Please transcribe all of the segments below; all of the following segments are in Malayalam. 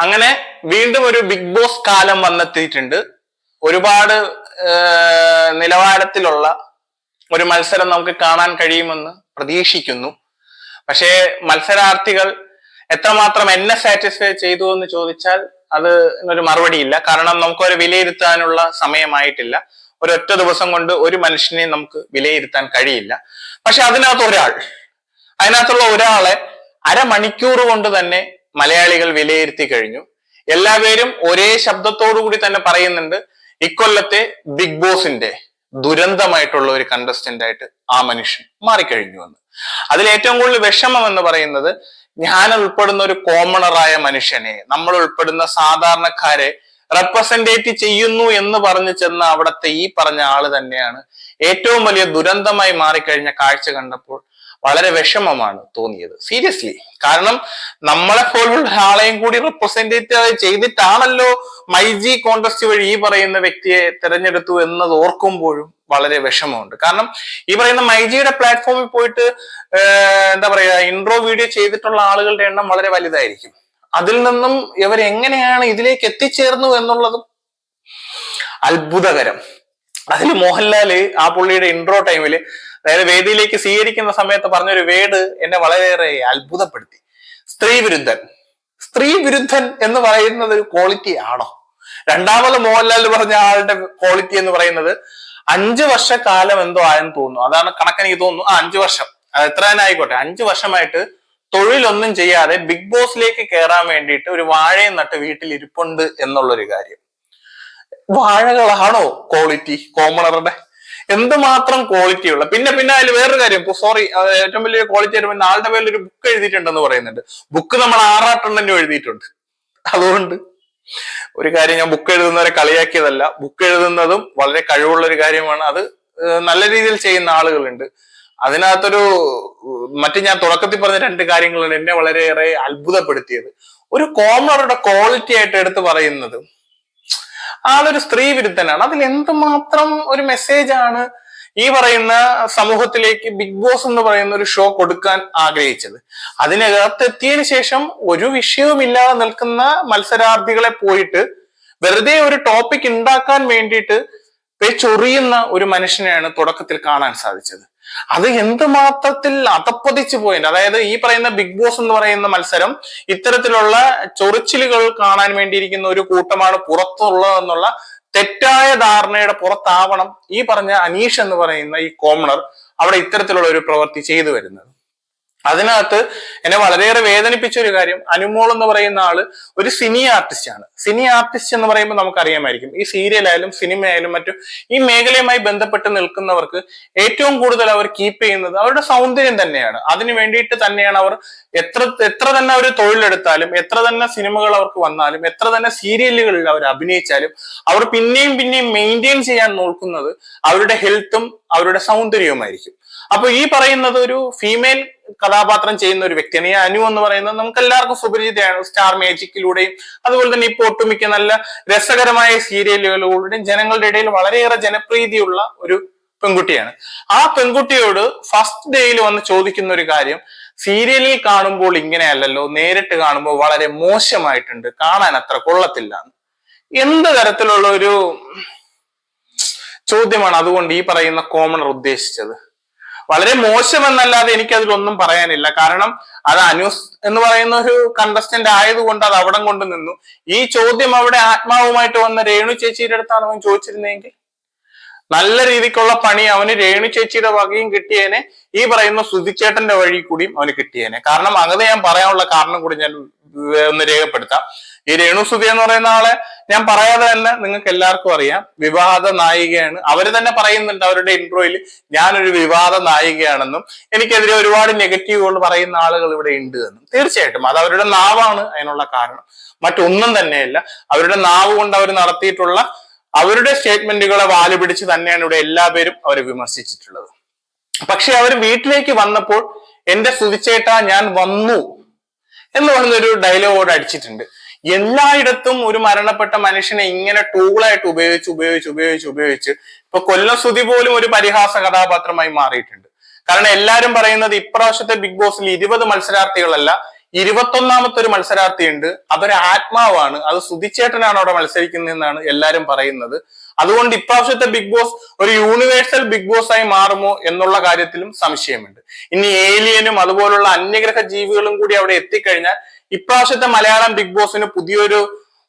അങ്ങനെ വീണ്ടും ഒരു ബിഗ് ബോസ് കാലം വന്നെത്തിയിട്ടുണ്ട്. ഒരുപാട് നിലവാരത്തിലുള്ള ഒരു മത്സരം നമുക്ക് കാണാൻ കഴിയുമെന്ന് പ്രതീക്ഷിക്കുന്നു. പക്ഷേ മത്സരാർത്ഥികൾ എത്രമാത്രം എന്നെ സാറ്റിസ്ഫൈ ചെയ്തു എന്ന് ചോദിച്ചാൽ അത് ഒരു മറുപടിയില്ല. കാരണം നമുക്കൊരു വിലയിരുത്താനുള്ള സമയമായിട്ടില്ല. ഒരൊറ്റ ദിവസം കൊണ്ട് ഒരു മനുഷ്യനെ നമുക്ക് വിലയിരുത്താൻ കഴിയില്ല. പക്ഷെ അതിനകത്ത് ഒരാൾ അതിനകത്തുള്ള ഒരാളെ അരമണിക്കൂർ കൊണ്ട് തന്നെ മലയാളികൾ വിലയിരുത്തി കഴിഞ്ഞു. എല്ലാവരും ഒരേ ശബ്ദത്തോടു കൂടി തന്നെ പറയുന്നുണ്ട് ഇക്കൊല്ലത്തെ ബിഗ് ബോസിന്റെ ദുരന്തമായിട്ടുള്ള ഒരു കണ്ടസ്റ്റന്റ് ആയിട്ട് ആ മനുഷ്യൻ മാറിക്കഴിഞ്ഞു എന്ന്. അതിൽ ഏറ്റവും കൂടുതൽ വിഷമം എന്ന് പറയുന്നത് ഞാൻ ഉൾപ്പെടുന്ന ഒരു കോമണറായ മനുഷ്യനെ നമ്മൾ ഉൾപ്പെടുന്ന സാധാരണക്കാരെ റെപ്രസെന്റേറ്റ് ചെയ്യുന്നു എന്ന് പറഞ്ഞു ചെന്ന അവിടുത്തെ ഈ പറഞ്ഞ ആൾ തന്നെയാണ് ഏറ്റവും വലിയ ദുരന്തമായി മാറിക്കഴിഞ്ഞ കാഴ്ച കണ്ടപ്പോൾ വളരെ വിഷമമാണ് തോന്നിയത്. സീരിയസ്ലി കാരണം നമ്മളെ പോലുള്ള ആളെയും കൂടി റെപ്രസെന്റേറ്റ് ചെയ്തിട്ടാണല്ലോ മൈജി കോൺടസ്റ്റ് വഴി ഈ പറയുന്ന വ്യക്തിയെ തിരഞ്ഞെടുത്തു എന്നത് ഓർക്കുമ്പോഴും വളരെ വിഷമമുണ്ട്. കാരണം ഈ പറയുന്ന മൈജിയുടെ പ്ലാറ്റ്ഫോമിൽ പോയിട്ട് എന്താ പറയുക ഇൻട്രോ വീഡിയോ ചെയ്തിട്ടുള്ള ആളുകളുടെ എണ്ണം വളരെ വലുതായിരിക്കും. അതിൽ നിന്നും ഇവർ എങ്ങനെയാണ് ഇതിലേക്ക് എത്തിച്ചേർന്നു എന്നുള്ളതും അത്ഭുതകരം. അതിൽ മോഹൻലാൽ ആ പുള്ളിയുടെ ഇൻട്രോ ടൈമിൽ അതായത് വേദിയിലേക്ക് സ്വീകരിക്കുന്ന സമയത്ത് പറഞ്ഞൊരു വേട് എന്നെ വളരെയേറെ അത്ഭുതപ്പെടുത്തി. സ്ത്രീ വിരുദ്ധൻ. സ്ത്രീ വിരുദ്ധൻ എന്ന് പറയുന്നത് ഒരു ക്വാളിറ്റി ആണോ? രണ്ടാമത് മോഹൻലാൽ പറഞ്ഞ ആളുടെ ക്വാളിറ്റി എന്ന് പറയുന്നത് അഞ്ചു വർഷക്കാലം എന്തോ ആയെന്ന് തോന്നുന്നു. അതാണ് കണക്കെനിക്ക് തോന്നുന്നു. ആ അഞ്ചു വർഷം. അത് എത്ര ആയിക്കോട്ടെ. അഞ്ചു വർഷമായിട്ട് തൊഴിലൊന്നും ചെയ്യാതെ ബിഗ് ബോസിലേക്ക് കയറാൻ വേണ്ടിയിട്ട് ഒരു വാഴയും നട്ട് വീട്ടിൽ ഇരിപ്പുണ്ട് എന്നുള്ളൊരു കാര്യം. വാഴകളാണോ ക്വാളിറ്റി കോമണറുടെ? എന്തുമാത്രം ക്വാളിറ്റി ഉള്ള പിന്നെ പിന്നെ അതിൽ വേറൊരു കാര്യം. സോറി ഏറ്റവും വലിയ ക്വാളിറ്റി ആയിട്ട് പിന്നെ ആളുടെ പേരിൽ ഒരു ബുക്ക് എഴുതിയിട്ടുണ്ടെന്ന് പറയുന്നുണ്ട്. ബുക്ക് നമ്മൾ ആറാട്ടുണ്ടെന്നും എഴുതിയിട്ടുണ്ട്. അതുകൊണ്ട് ഒരു കാര്യം ഞാൻ ബുക്ക് എഴുതുന്നവരെ കളിയാക്കിയതല്ല. ബുക്ക് എഴുതുന്നതും വളരെ കഴിവുള്ള ഒരു കാര്യമാണ്. അത് നല്ല രീതിയിൽ ചെയ്യുന്ന ആളുകളുണ്ട്. അതിനകത്തൊരു മറ്റു ഞാൻ തുടക്കത്തിൽ പറഞ്ഞ രണ്ട് കാര്യങ്ങളാണ് എന്നെ വളരെയേറെ അത്ഭുതപ്പെടുത്തിയത്. ഒരു കോമറുടെ ക്വാളിറ്റി ആയിട്ട് എടുത്ത് പറയുന്നത് ആളൊരു സ്ത്രീ വിരുദ്ധനാണ്. അതിൽ എന്തുമാത്രം ഒരു മെസ്സേജ് ആണ് ഈ പറയുന്ന സമൂഹത്തിലേക്ക് ബിഗ് ബോസ് എന്ന് പറയുന്ന ഒരു ഷോ കൊടുക്കാൻ ആഗ്രഹിച്ചത്. അതിനകത്ത് എത്തിയതിനു ശേഷം ഒരു വിഷയവുമില്ലാതെ നിൽക്കുന്ന മത്സരാർത്ഥികളെ പോയിട്ട് വെറുതെ ഒരു ടോപ്പിക് ഉണ്ടാക്കാൻ വേണ്ടിയിട്ട് ചൊറിയുന്ന ഒരു മനുഷ്യനെയാണ് തുടക്കത്തിൽ കാണാൻ സാധിച്ചത്. അത് എന്തുമാത്രത്തിൽ അതപ്പതിച്ചു പോയിന്റ് അതായത് ഈ പറയുന്ന ബിഗ് ബോസ് എന്ന് പറയുന്ന മത്സരം ഇത്തരത്തിലുള്ള ചൊറിച്ചിലുകൾ കാണാൻ വേണ്ടിയിരിക്കുന്ന ഒരു കൂട്ടമാണ് പുറത്തുള്ളതെന്നുള്ള തെറ്റായ ധാരണയുടെ പുറത്താവണം ഈ പറഞ്ഞ അനീഷ് എന്ന് പറയുന്ന ഈ കോമണർ അവിടെ ഇത്തരത്തിലുള്ള ഒരു പ്രവൃത്തി ചെയ്തു വരുന്നത്. അതിനകത്ത് എന്നെ വളരെയേറെ വേദനിപ്പിച്ച ഒരു കാര്യം അനുമോൾ എന്ന് പറയുന്ന ആൾ ഒരു സിനി ആർട്ടിസ്റ്റ് ആണ്. സിനി ആർട്ടിസ്റ്റ് എന്ന് പറയുമ്പോൾ നമുക്കറിയാമായിരിക്കും. ഈ സീരിയലായാലും സിനിമയായാലും മറ്റും ഈ മേഖലയുമായി ബന്ധപ്പെട്ട് നിൽക്കുന്നവർക്ക് ഏറ്റവും കൂടുതൽ അവർ കീപ്പ് ചെയ്യുന്നത് അവരുടെ സൗന്ദര്യം തന്നെയാണ്. അതിനു വേണ്ടിയിട്ട് തന്നെയാണ് അവർ എത്ര എത്ര തന്നെ അവർ തൊഴിലെടുത്താലും എത്ര തന്നെ സിനിമകൾ അവർക്ക് വന്നാലും എത്ര തന്നെ സീരിയലുകളിൽ അവർ അഭിനയിച്ചാലും അവർ പിന്നെയും പിന്നെയും മെയിന്റെയിൻ ചെയ്യാൻ നോക്കുന്നത് അവരുടെ ഹെൽത്തും അവരുടെ സൗന്ദര്യവുമായിരിക്കും. അപ്പൊ ഈ പറയുന്നത് ഒരു ഫീമെയിൽ കഥാപാത്രം ചെയ്യുന്ന ഒരു വ്യക്തിയാണ്. ഈ അനു എന്ന് പറയുന്നത് നമുക്ക് എല്ലാവർക്കും സുപരിചിതയാണ് സ്റ്റാർ മാജിക്കിലൂടെയും അതുപോലെ തന്നെ ഇപ്പോൾ ഒട്ടുമിക്ക നല്ല രസകരമായ സീരിയലുകളിലൂടെയും ജനങ്ങളുടെ ഇടയിൽ വളരെയേറെ ജനപ്രീതിയുള്ള ഒരു പെൺകുട്ടിയാണ്. ആ പെൺകുട്ടിയോട് ഫസ്റ്റ് ഡേയിൽ വന്ന് ചോദിക്കുന്ന ഒരു കാര്യം സീരിയലിൽ കാണുമ്പോൾ ഇങ്ങനെയല്ലല്ലോ നേരിട്ട് കാണുമ്പോൾ വളരെ മോശമായിട്ടുണ്ട് കാണാൻ അത്ര കൊള്ളത്തില്ല. എന്ത് തരത്തിലുള്ള ഒരു ചോദ്യമാണ് അതുകൊണ്ട് ഈ പറയുന്ന കോമണർ ഉദ്ദേശിച്ചത്? വളരെ മോശമെന്നല്ലാതെ എനിക്ക് അതിലൊന്നും പറയാനില്ല. കാരണം അത് അനൂസ് എന്ന് പറയുന്ന ഒരു കണ്ടസ്റ്റന്റ് ആയതുകൊണ്ട് അത് അവിടം കൊണ്ട് നിന്നു. ഈ ചോദ്യം അവിടെ ആത്മാവുമായിട്ട് വന്ന രേണു ചേച്ചിയുടെ അടുത്താണ് അവൻ ചോദിച്ചിരുന്നെങ്കിൽ നല്ല രീതിക്കുള്ള പണി അവന് രേണു ചേച്ചിയുടെ വകയും കിട്ടിയേനെ. ഈ പറയുന്ന സുധിച്ചേട്ടന്റെ വഴി കൂടിയും അവന് കിട്ടിയേനെ. കാരണം അങ്ങനെ ഞാൻ പറയാനുള്ള കാരണം കൂടി ഞാൻ ഒന്ന് രേഖപ്പെടുത്താം. ഈ രേണു സുധി എന്ന് പറയുന്ന ആളെ ഞാൻ പറയാതെ തന്നെ നിങ്ങൾക്ക് എല്ലാവർക്കും അറിയാം. വിവാദ നായികയാണ്. അവർ തന്നെ പറയുന്നുണ്ട് അവരുടെ ഇൻട്രോയിൽ ഞാനൊരു വിവാദ നായികയാണെന്നും എനിക്കെതിരെ ഒരുപാട് നെഗറ്റീവുകൾ പറയുന്ന ആളുകൾ ഇവിടെ ഉണ്ട് എന്നും. തീർച്ചയായിട്ടും അത് അവരുടെ നാവാണ് അതിനുള്ള കാരണം. മറ്റൊന്നും തന്നെയല്ല. അവരുടെ നാവ് കൊണ്ട് അവർ നടത്തിയിട്ടുള്ള അവരുടെ സ്റ്റേറ്റ്മെന്റുകളെ വാൽ പിടിച്ച് തന്നെയാണ് ഇവിടെ എല്ലാവരും അവരെ വിമർശിച്ചിട്ടുള്ളത്. പക്ഷെ അവർ വീട്ടിലേക്ക് വന്നപ്പോൾ എന്റെ സുതിച്ചേട്ടാ ഞാൻ വന്നു. എന്ന് പറഞ്ഞൊരു ഡയലോഗോട് അടിച്ചിട്ടുണ്ട്. എല്ലായിടത്തും ഒരു മരണപ്പെട്ട മനുഷ്യനെ ഇങ്ങനെ ടൂളായിട്ട് ഉപയോഗിച്ച് ഉപയോഗിച്ച് ഉപയോഗിച്ച് ഉപയോഗിച്ച് ഇപ്പൊ കൊല്ലം സ്തുതി പോലും ഒരു പരിഹാസ കഥാപാത്രമായി മാറിയിട്ടുണ്ട്. കാരണം എല്ലാരും പറയുന്നത് ഇപ്രാവശ്യത്തെ ബിഗ് ബോസിൽ ഇരുപത് മത്സരാർത്ഥികളല്ല ഇരുപത്തൊന്നാമത്തെ ഒരു മത്സരാർത്ഥിയുണ്ട്. അതൊരു ആത്മാവാണ്. അത് സുതിച്ചേട്ടനാണ് അവിടെ മത്സരിക്കുന്നതെന്നാണ് എല്ലാരും പറയുന്നത്. അതുകൊണ്ട് ഇപ്രാവശ്യത്തെ ബിഗ് ബോസ് ഒരു യൂണിവേഴ്സൽ ബിഗ് ബോസ് ആയി മാറുമോ എന്നുള്ള കാര്യത്തിലും സംശയമുണ്ട്. ഇനി ഏലിയനും അതുപോലുള്ള അന്യഗ്രഹ ജീവികളും കൂടി അവിടെ എത്തിക്കഴിഞ്ഞാൽ ഇപ്രാവശ്യത്തെ മലയാളം ബിഗ് ബോസിന് പുതിയൊരു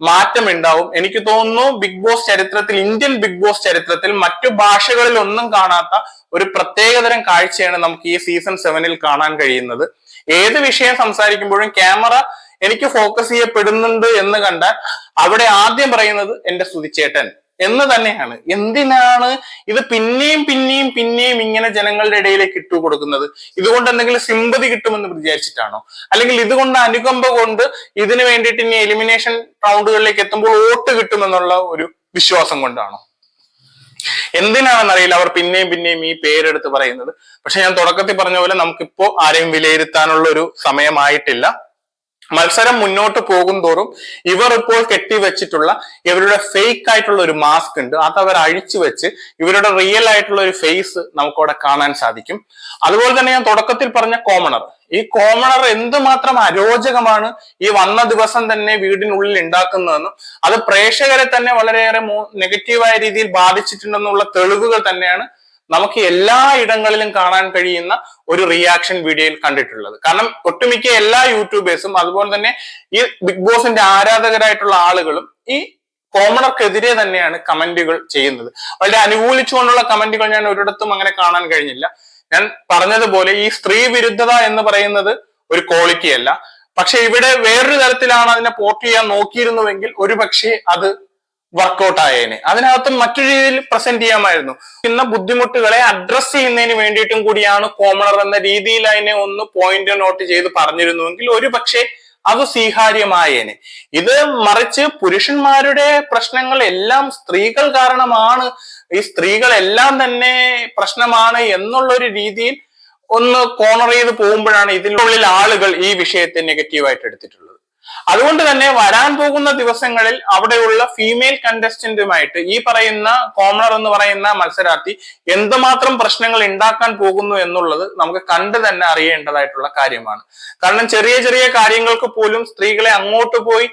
മാറ്റം ഉണ്ടാവും. എനിക്ക് തോന്നുന്നു ബിഗ് ബോസ് ചരിത്രത്തിൽ ഇന്ത്യൻ ബിഗ് ബോസ് ചരിത്രത്തിൽ മറ്റു ഭാഷകളിൽ ഒന്നും കാണാത്ത ഒരു പ്രത്യേകതരം കാഴ്ചയാണ് നമുക്ക് ഈ സീസൺ സെവനിൽ കാണാൻ കഴിയുന്നത്. ഏത് വിഷയം സംസാരിക്കുമ്പോഴും ക്യാമറ എനിക്ക് ഫോക്കസ് ചെയ്യപ്പെടുന്നുണ്ട് എന്ന് കണ്ടാൽ അവിടെ ആദ്യം പറയുന്നത് എന്റെ സ്തുതിച്ചേട്ടൻ. എന്ന് തന്നെയാണ്. എന്തിനാണ് ഇത് പിന്നെയും പിന്നെയും പിന്നെയും ഇങ്ങനെ ജനങ്ങളുടെ ഇടയിലേക്ക് ഇട്ടു കൊടുക്കുന്നത്? ഇതുകൊണ്ട് എന്തെങ്കിലും സിമ്പതി കിട്ടുമെന്ന് വിചാരിച്ചിട്ടാണോ? അല്ലെങ്കിൽ ഇതുകൊണ്ട് അനുകമ്പ കൊണ്ട് ഇതിനു വേണ്ടിയിട്ട് ഇനി എലിമിനേഷൻ റൗണ്ടുകളിലേക്ക് എത്തുമ്പോൾ വോട്ട് കിട്ടുമെന്നുള്ള ഒരു വിശ്വാസം കൊണ്ടാണോ? എന്തിനാണെന്നറിയില്ല. അവർ പിന്നെയും പിന്നെയും ഈ പേരെടുത്ത് പറയുന്നത്. പക്ഷെ ഞാൻ തുടക്കത്തിൽ പറഞ്ഞ പോലെ നമുക്കിപ്പോ ആരെയും വിലയിരുത്താനുള്ള ഒരു സമയമായിട്ടില്ല. മത്സരം മുന്നോട്ട് പോകും തോറും ഇവർ ഇപ്പോൾ കെട്ടിവെച്ചിട്ടുള്ള ഇവരുടെ ഫേക്ക് ആയിട്ടുള്ള ഒരു മാസ്ക് ഉണ്ട്. അത് അവർ അഴിച്ചു വെച്ച് ഇവരുടെ റിയൽ ആയിട്ടുള്ള ഒരു ഫേസ് നമുക്കവിടെ കാണാൻ സാധിക്കും. അതുപോലെ തന്നെ ഞാൻ തുടക്കത്തിൽ പറഞ്ഞ കോമണർ ഈ കോമണർ എന്തുമാത്രം അരോചകമാണ് ഈ വന്ന ദിവസം തന്നെ വീടിനുള്ളിൽ ഉണ്ടാക്കുന്നതെന്നും അത് പ്രേക്ഷകരെ തന്നെ വളരെയേറെ നെഗറ്റീവായ രീതിയിൽ ബാധിച്ചിട്ടുണ്ടെന്നുള്ള തെളിവുകൾ തന്നെയാണ് നമുക്ക് എല്ലാ ഇടങ്ങളിലും കാണാൻ കഴിയുന്ന ഒരു റിയാക്ഷൻ വീഡിയോയിൽ കണ്ടിട്ടുള്ളത്. കാരണം ഒട്ടുമിക്ക എല്ലാ യൂട്യൂബേഴ്സും അതുപോലെ തന്നെ ഈ ബിഗ് ബോസിന്റെ ആരാധകരായിട്ടുള്ള ആളുകളും ഈ കോമണർക്കെതിരെ തന്നെയാണ് കമന്റുകൾ ചെയ്യുന്നത്. വളരെ അനുകൂലിച്ചുകൊണ്ടുള്ള കമന്റുകൾ ഞാൻ ഒരിടത്തും അങ്ങനെ കാണാൻ കഴിഞ്ഞില്ല. ഞാൻ പറഞ്ഞതുപോലെ ഈ സ്ത്രീ വിരുദ്ധത എന്ന് പറയുന്നത് ഒരു ക്വാളിറ്റി അല്ല പക്ഷെ ഇവിടെ വേറൊരു തരത്തിലാണ് അതിനെ പോർട്ട് ചെയ്യാൻ നോക്കിയിരുന്നുവെങ്കിൽ ഒരു പക്ഷേ അത് വർക്കൗട്ട് ആയേനെ. അതിനകത്ത് മറ്റൊരു രീതിയിൽ പ്രസന്റ് ചെയ്യാമായിരുന്നു. ഇന്ന ബുദ്ധിമുട്ടുകളെ അഡ്രസ് ചെയ്യുന്നതിന് വേണ്ടിയിട്ടും കൂടിയാണ് കോമണർ എന്ന രീതിയിൽ അതിനെ ഒന്ന് പോയിന്റ് നോട്ട് ചെയ്ത് പറഞ്ഞിരുന്നുവെങ്കിൽ ഒരു പക്ഷേ അത് സ്വീകാര്യമായേനെ. ഇത് മറിച്ച് പുരുഷന്മാരുടെ പ്രശ്നങ്ങൾ എല്ലാം സ്ത്രീകൾ കാരണമാണ്. ഈ സ്ത്രീകളെല്ലാം തന്നെ പ്രശ്നമാണ് എന്നുള്ള ഒരു രീതിയിൽ ഒന്ന് കോണർ ചെയ്ത് പോകുമ്പോഴാണ് ഇതിനുള്ളിൽ ആളുകൾ ഈ വിഷയത്തെ നെഗറ്റീവായിട്ട് എടുത്തിട്ടുള്ളത്. അതുകൊണ്ട് തന്നെ വരാൻ പോകുന്ന ദിവസങ്ങളിൽ അവിടെയുള്ള ഫീമെയിൽ കണ്ടസ്റ്റന്റുമായിട്ട് ഈ പറയുന്ന കോമണർ എന്ന് പറയുന്ന മത്സരാർത്ഥി എന്തുമാത്രം പ്രശ്നങ്ങൾ ഉണ്ടാക്കാൻ പോകുന്നു എന്നുള്ളത് നമുക്ക് കണ്ടു തന്നെ അറിയേണ്ടതായിട്ടുള്ള കാര്യമാണ്. കാരണം ചെറിയ ചെറിയ കാര്യങ്ങൾക്ക് പോലും സ്ത്രീകളെ അങ്ങോട്ട് പോയി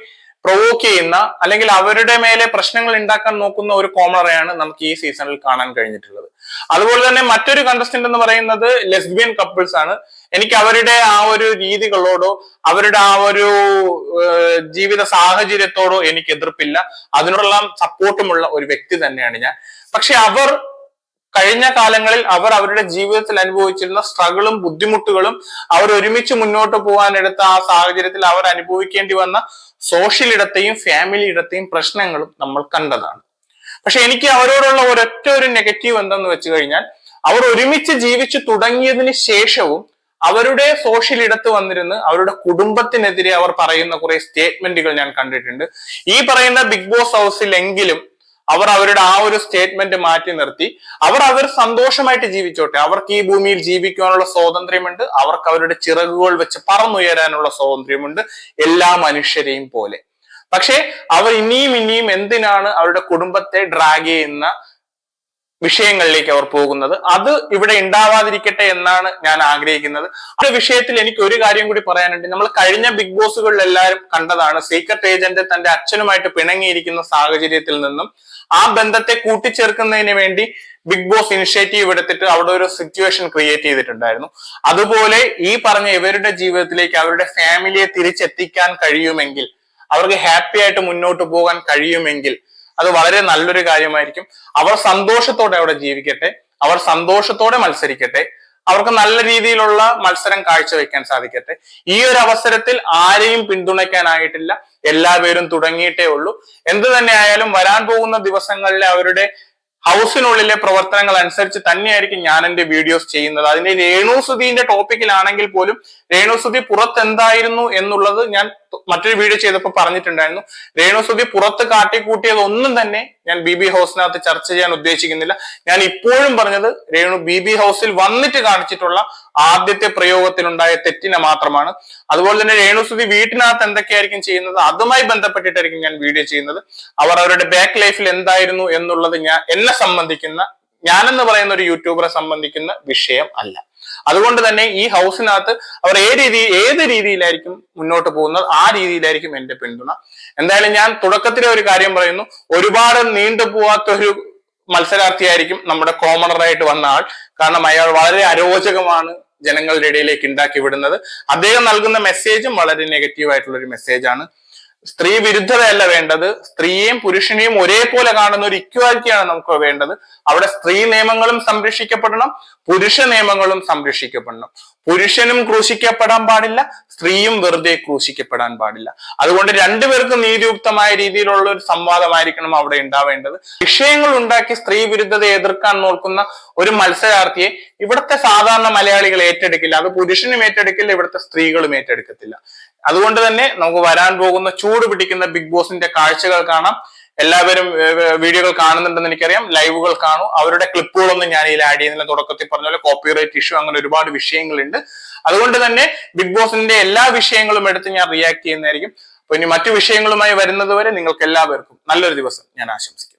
പ്രൊവോക്ക് ചെയ്യുന്ന അല്ലെങ്കിൽ അവരുടെ മേലെ പ്രശ്നങ്ങൾ ഉണ്ടാക്കാൻ നോക്കുന്ന ഒരു കോമറയാണ് നമുക്ക് ഈ സീസണിൽ കാണാൻ കഴിഞ്ഞിട്ടുള്ളത്. അതുപോലെ തന്നെ മറ്റൊരു കണ്ടസ്റ്റന്റ് എന്ന് പറയുന്നത് ലെസ്ബിയൻ കപ്പിൾസ് ആണ്. എനിക്ക് അവരുടെ ആ ഒരു രീതികളോടോ അവരുടെ ആ ഒരു ജീവിത സാഹചര്യത്തോടോ എനിക്ക് എതിർപ്പില്ല. അതിനുള്ള സപ്പോർട്ടുമുള്ള ഒരു വ്യക്തി തന്നെയാണ് ഞാൻ. പക്ഷെ അവർ കഴിഞ്ഞ കാലങ്ങളിൽ അവർ അവരുടെ ജീവിതത്തിൽ അനുഭവിച്ചിരുന്ന സ്ട്രഗിളും ബുദ്ധിമുട്ടുകളും അവർ ഒരുമിച്ച് മുന്നോട്ട് പോകാൻ എടുത്ത ആ സാഹചര്യത്തിൽ അവർ അനുഭവിക്കേണ്ടി വന്ന സോഷ്യൽ ഇടത്തെയും ഫാമിലി ഇടത്തെയും പ്രശ്നങ്ങളും നമ്മൾ കണ്ടതാണ്. പക്ഷെ എനിക്ക് അവരോടുള്ള ഒരൊറ്റ ഒരു നെഗറ്റീവ് എന്തെന്ന് വെച്ച് കഴിഞ്ഞാൽ അവർ ഒരുമിച്ച് ജീവിച്ചു തുടങ്ങിയതിന് ശേഷവും അവരുടെ സോഷ്യൽ ഇടത്ത് വന്നിരുന്ന് അവരുടെ കുടുംബത്തിനെതിരെ അവർ പറയുന്ന കുറെ സ്റ്റേറ്റ്മെന്റുകൾ ഞാൻ കണ്ടിട്ടുണ്ട്. ഈ പറയുന്ന ബിഗ് ബോസ് ഹൗസിൽ എങ്കിലും അവർ അവരുടെ ആ ഒരു സ്റ്റേറ്റ്മെന്റ് മാറ്റി നിർത്തി. അവർ അവർ സന്തോഷമായിട്ട് ജീവിച്ചോട്ടെ. അവർക്ക് ഈ ഭൂമിയിൽ ജീവിക്കാനുള്ള സ്വാതന്ത്ര്യമുണ്ട്. അവർക്ക് അവരുടെ ചിറകുകൾ വെച്ച് പറന്നുയരാനുള്ള സ്വാതന്ത്ര്യമുണ്ട്. എല്ലാ മനുഷ്യരെയും പോലെ. പക്ഷേ അവർ ഇനിയും ഇനിയും എന്തിനാണ് അവരുടെ കുടുംബത്തെ ഡ്രാഗ് ചെയ്യുന്ന വിഷയങ്ങളിലേക്ക് അവർ പോകുന്നത്. അത് ഇവിടെ ഉണ്ടാവാതിരിക്കട്ടെ എന്നാണ് ഞാൻ ആഗ്രഹിക്കുന്നത്. ആ വിഷയത്തിൽ എനിക്ക് ഒരു കാര്യം കൂടി പറയാനുണ്ട്. നമ്മൾ കഴിഞ്ഞ ബിഗ് ബോസുകളിൽ എല്ലാവരും കണ്ടതാണ് സീക്രട്ട് ഏജന്റ് തന്റെ അച്ഛനുമായിട്ട് പിണങ്ങിയിരിക്കുന്ന സാഹചര്യത്തിൽ നിന്നും ആ ബന്ധത്തെ കൂട്ടിച്ചേർക്കുന്നതിന് വേണ്ടി ബിഗ് ബോസ് ഇനിഷ്യേറ്റീവ് എടുത്തിട്ട് അവിടെ ഒരു സിറ്റുവേഷൻ ക്രിയേറ്റ് ചെയ്തിട്ടുണ്ടായിരുന്നു. അതുപോലെ ഈ പറഞ്ഞ ഇവരുടെ ജീവിതത്തിലേക്ക് അവരുടെ ഫാമിലിയെ തിരിച്ചെത്തിക്കാൻ കഴിയുമെങ്കിൽ അവർക്ക് ഹാപ്പി ആയിട്ട് മുന്നോട്ട് പോകാൻ കഴിയുമെങ്കിൽ അത് വളരെ നല്ലൊരു കാര്യമായിരിക്കും. അവർ സന്തോഷത്തോടെ അവിടെ ജീവിക്കട്ടെ. അവർ സന്തോഷത്തോടെ മത്സരിക്കട്ടെ. അവർക്ക് നല്ല രീതിയിലുള്ള മത്സരം കാഴ്ചവെക്കാൻ സാധിക്കട്ടെ. ഈ ഒരു അവസരത്തിൽ ആരെയും പിന്തുണയ്ക്കാനായിട്ടില്ല. എല്ലാവരും തുടങ്ങിയിട്ടേ ഉള്ളൂ. എന്ത് തന്നെ ആയാലും വരാൻ പോകുന്ന ദിവസങ്ങളിലെ അവരുടെ ഹൗസിനുള്ളിലെ പ്രവർത്തനങ്ങൾ അനുസരിച്ച് തന്നെയായിരിക്കും ഞാൻ എന്റെ വീഡിയോസ് ചെയ്യുന്നത്. അതിന്റെ രേണുസുതിന്റെ ടോപ്പിക്കിലാണെങ്കിൽ പോലും രേണുസുതി പുറത്ത് എന്തായിരുന്നു എന്നുള്ളത് ഞാൻ മറ്റൊരു വീഡിയോ ചെയ്തപ്പോൾ പറഞ്ഞിട്ടുണ്ടായിരുന്നു. രേണുസുതി പുറത്ത് കാട്ടിക്കൂട്ടിയത് ഒന്നും തന്നെ ഞാൻ ബി ബി ഹൗസിനകത്ത് ചർച്ച ചെയ്യാൻ ഉദ്ദേശിക്കുന്നില്ല. ഞാൻ ഇപ്പോഴും പറഞ്ഞത് രേണു ബി ബി ഹൗസിൽ വന്നിട്ട് കാണിച്ചിട്ടുള്ള ആദ്യത്തെ പ്രയോഗത്തിലുണ്ടായ തെറ്റിനെ മാത്രമാണ്. അതുപോലെ തന്നെ രേണുസുതി വീട്ടിനകത്ത് എന്തൊക്കെയായിരിക്കും ചെയ്യുന്നത് അതുമായി ബന്ധപ്പെട്ടിട്ടായിരിക്കും ഞാൻ വീഡിയോ ചെയ്യുന്നത്. അവർ അവരുടെ ബാക്ക് ലൈഫിൽ എന്തായിരുന്നു എന്നുള്ളത് ഞാൻ സംബന്ധിക്കുന്ന ഞാനെന്ന് പറയുന്ന ഒരു യൂട്യൂബറെ സംബന്ധിക്കുന്ന വിഷയം അല്ല. അതുകൊണ്ട് തന്നെ ഈ ഹൗസിനകത്ത് അവർ ഏത് രീതി ഏത് രീതിയിലായിരിക്കും മുന്നോട്ട് പോകുന്നത് ആ രീതിയിലായിരിക്കും എന്റെ പിന്തുണ. എന്തായാലും ഞാൻ തുടക്കത്തിലെ ഒരു കാര്യം പറയുന്നു. ഒരുപാട് നീണ്ടുപോവാത്ത ഒരു മത്സരാർത്ഥിയായിരിക്കും നമ്മുടെ കോമണറായിട്ട് വന്ന ആൾ. കാരണം അയാൾ വളരെ അരോചകമാണ് ജനങ്ങളുടെ ഇടയിലേക്ക് ഉണ്ടാക്കി വിടുന്നത്. അദ്ദേഹം നൽകുന്ന മെസ്സേജും വളരെ നെഗറ്റീവ് ആയിട്ടുള്ള ഒരു മെസ്സേജാണ് സ്ത്രീ വിരുദ്ധതയല്ല വേണ്ടത്. സ്ത്രീയെയും പുരുഷനെയും ഒരേപോലെ കാണുന്ന ഒരു ഇക്വാലിറ്റിയാണ് നമുക്ക് വേണ്ടത്. അവിടെ സ്ത്രീ നിയമങ്ങളും സംരക്ഷിക്കപ്പെടണം പുരുഷ നിയമങ്ങളും സംരക്ഷിക്കപ്പെടണം. പുരുഷനും ക്രൂശിക്കപ്പെടാൻ പാടില്ല സ്ത്രീയും വെറുതെ ക്രൂശിക്കപ്പെടാൻ പാടില്ല. അതുകൊണ്ട് രണ്ടുപേർക്കും നീതിയുക്തമായ രീതിയിലുള്ള ഒരു സംവാദമായിരിക്കണം അവിടെ ഉണ്ടാവേണ്ടത്. വിഷയങ്ങൾ ഉണ്ടാക്കി സ്ത്രീ വിരുദ്ധത എതിർക്കാൻ നോക്കുന്ന ഒരു മത്സരാർത്ഥിയെ ഇവിടുത്തെ സാധാരണ മലയാളികൾ ഏറ്റെടുക്കില്ല. അത് പുരുഷനും ഏറ്റെടുക്കില്ല ഇവിടുത്തെ സ്ത്രീകളും ഏറ്റെടുക്കത്തില്ല. അതുകൊണ്ട് തന്നെ നമുക്ക് വരാൻ പോകുന്ന ചൂട് പിടിക്കുന്ന ബിഗ് ബോസിന്റെ കാഴ്ചകൾ കാണാം. എല്ലാവരും വീഡിയോകൾ കാണുന്നുണ്ടെന്ന് എനിക്കറിയാം. ലൈവുകൾ കാണും. അവരുടെ ക്ലിപ്പുകളൊന്നും ഞാൻ ഇതിൽ ആഡ് ചെയ്യുന്നില്ല. തുടക്കത്തിൽ പറഞ്ഞ പോലെ കോപ്പിറൈറ്റ് ഇഷ്യൂ അങ്ങനെ ഒരുപാട് വിഷയങ്ങളുണ്ട്. അതുകൊണ്ട് തന്നെ ബിഗ് ബോസിന്റെ എല്ലാ വിഷയങ്ങളും എടുത്ത് ഞാൻ റിയാക്ട് ചെയ്യുന്നതായിരിക്കും. അപ്പൊ ഇനി മറ്റു വിഷയങ്ങളുമായി വരുന്നതുവരെ നിങ്ങൾക്ക് എല്ലാവർക്കും നല്ലൊരു ദിവസം. ഞാൻ ആശംസിക്കുന്നു.